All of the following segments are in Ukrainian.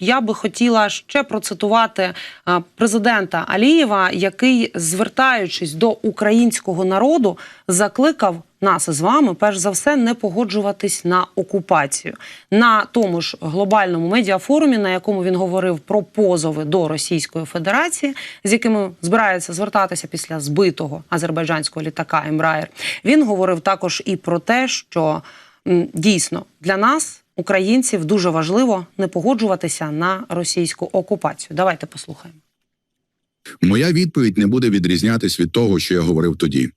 Я би хотіла ще процитувати президента Алієва, який, звертаючись до українського народу, закликав нас з вами, перш за все, не погоджуватись на окупацію на тому ж глобальному медіафорумі, на якому він говорив про позови до Російської Федерації, з якими збирається звертатися після збитого азербайджанського літака Ембраєр. Він говорив також і про те, що дійсно для нас. Українців дуже важливо не погоджуватися на російську окупацію. Давайте послухаємо. Моя відповідь не буде відрізнятись від того, що я говорив тоді.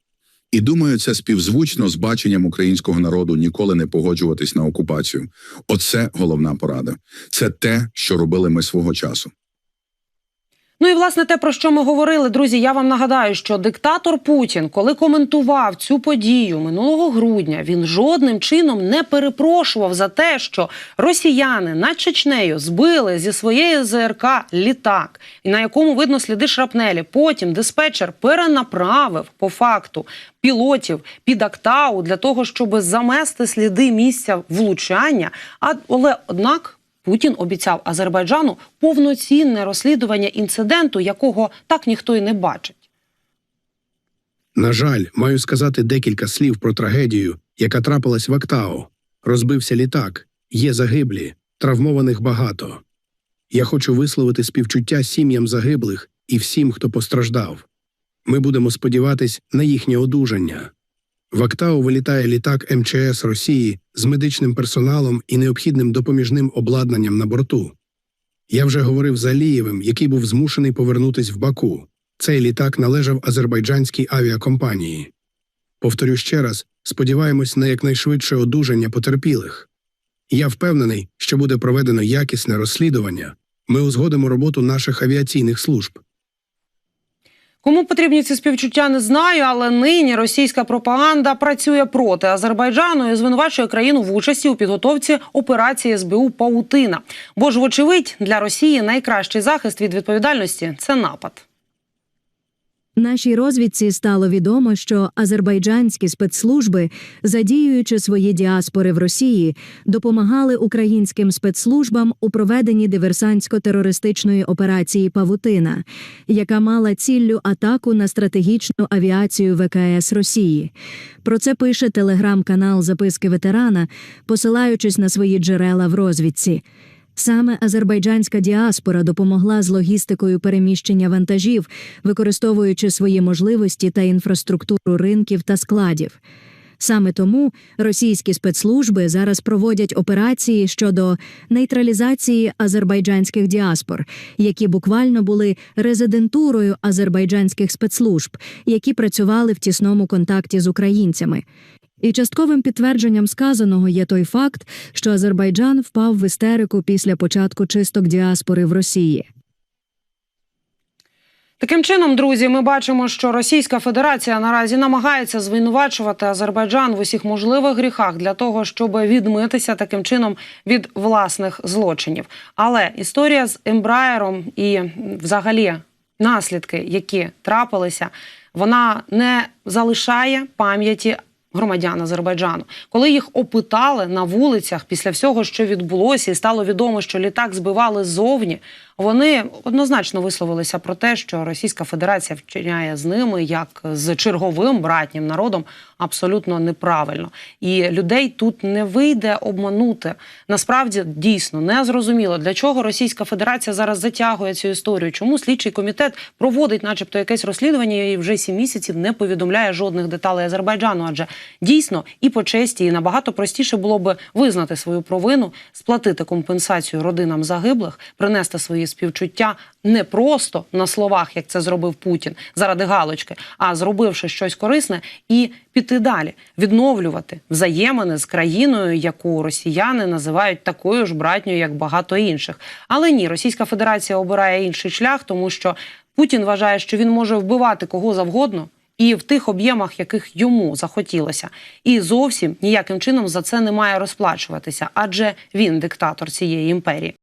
І думаю, це співзвучно з баченням українського народу ніколи не погоджуватись на окупацію. Оце головна порада. Це те, що робили ми свого часу. Ну і власне те, про що ми говорили, друзі. Я вам нагадаю, що диктатор Путін, коли коментував цю подію минулого грудня, він жодним чином не перепрошував за те, що росіяни над Чечнею збили зі своєї ЗРК літак, і на якому видно сліди шрапнелі. Потім диспетчер перенаправив по факту пілотів під Актау для того, щоб замести сліди місця влучання. А але однак. Путін обіцяв Азербайджану повноцінне розслідування інциденту, якого так ніхто й не бачить. На жаль, маю сказати декілька слів про трагедію, яка трапилась в Актау. Розбився літак, є загиблі, травмованих багато. Я хочу висловити співчуття сім'ям загиблих і всім, хто постраждав. Ми будемо сподіватись на їхнє одужання. В Актау вилітає літак МЧС Росії з медичним персоналом і необхідним допоміжним обладнанням на борту. Я вже говорив з Алієвим, який був змушений повернутись в Баку. Цей літак належав азербайджанській авіакомпанії. Повторю ще раз, сподіваємось на якнайшвидше одужання потерпілих. Я впевнений, що буде проведено якісне розслідування. Ми узгодимо роботу наших авіаційних служб. Кому потрібні ці співчуття, не знаю, але нині російська пропаганда працює проти Азербайджану і звинувачує країну в участі у підготовці операції СБУ Паутина. Бо ж, вочевидь, для Росії найкращий захист від відповідальності це напад. Нашій розвідці стало відомо, що азербайджанські спецслужби, задіюючи свої діаспори в Росії, допомагали українським спецслужбам у проведенні диверсантсько-терористичної операції Павутина, яка мала ціллю атаку на стратегічну авіацію ВКС Росії. Про це пише телеграм-канал Записки ветерана, посилаючись на свої джерела в розвідці. Саме азербайджанська діаспора допомогла з логістикою переміщення вантажів, використовуючи свої можливості та інфраструктуру ринків та складів. Саме тому російські спецслужби зараз проводять операції щодо нейтралізації азербайджанських діаспор, які буквально були резидентурою азербайджанських спецслужб, які працювали в тісному контакті з українцями. І частковим підтвердженням сказаного є той факт, що Азербайджан впав в істерику після початку чисток діаспори в Росії. Таким чином, друзі, ми бачимо, що Російська Федерація наразі намагається звинувачувати Азербайджан в усіх можливих гріхах для того, щоб відмитися таким чином від власних злочинів. Але історія з Ембраєром і взагалі наслідки, які трапилися, вона не залишає пам'яті. Громадян Азербайджану, коли їх опитали на вулицях після всього, що відбулося, і стало відомо, що літак збивали ззовні, вони однозначно висловилися про те, що Російська Федерація вчиняє з ними як з черговим братнім народом абсолютно неправильно. І людей тут не вийде обманути. Насправді дійсно не зрозуміло, для чого Російська Федерація зараз затягує цю історію. Чому слідчий комітет проводить, начебто, якесь розслідування і вже сім місяців не повідомляє жодних деталей Азербайджану? Адже дійсно і по честі, і набагато простіше було би визнати свою провину, сплатити компенсацію родинам загиблих, принести свої співчуття не просто на словах, як це зробив Путін заради галочки, а зробивши щось корисне і піти далі, відновлювати взаємини з країною, яку росіяни називають такою ж братньою, як багато інших. Але ні, Російська Федерація обирає інший шлях, тому що Путін вважає, що він може вбивати кого завгодно. І в тих об'ємах, яких йому захотілося, і зовсім ніяким чином за це не має розплачуватися, адже він диктатор цієї імперії.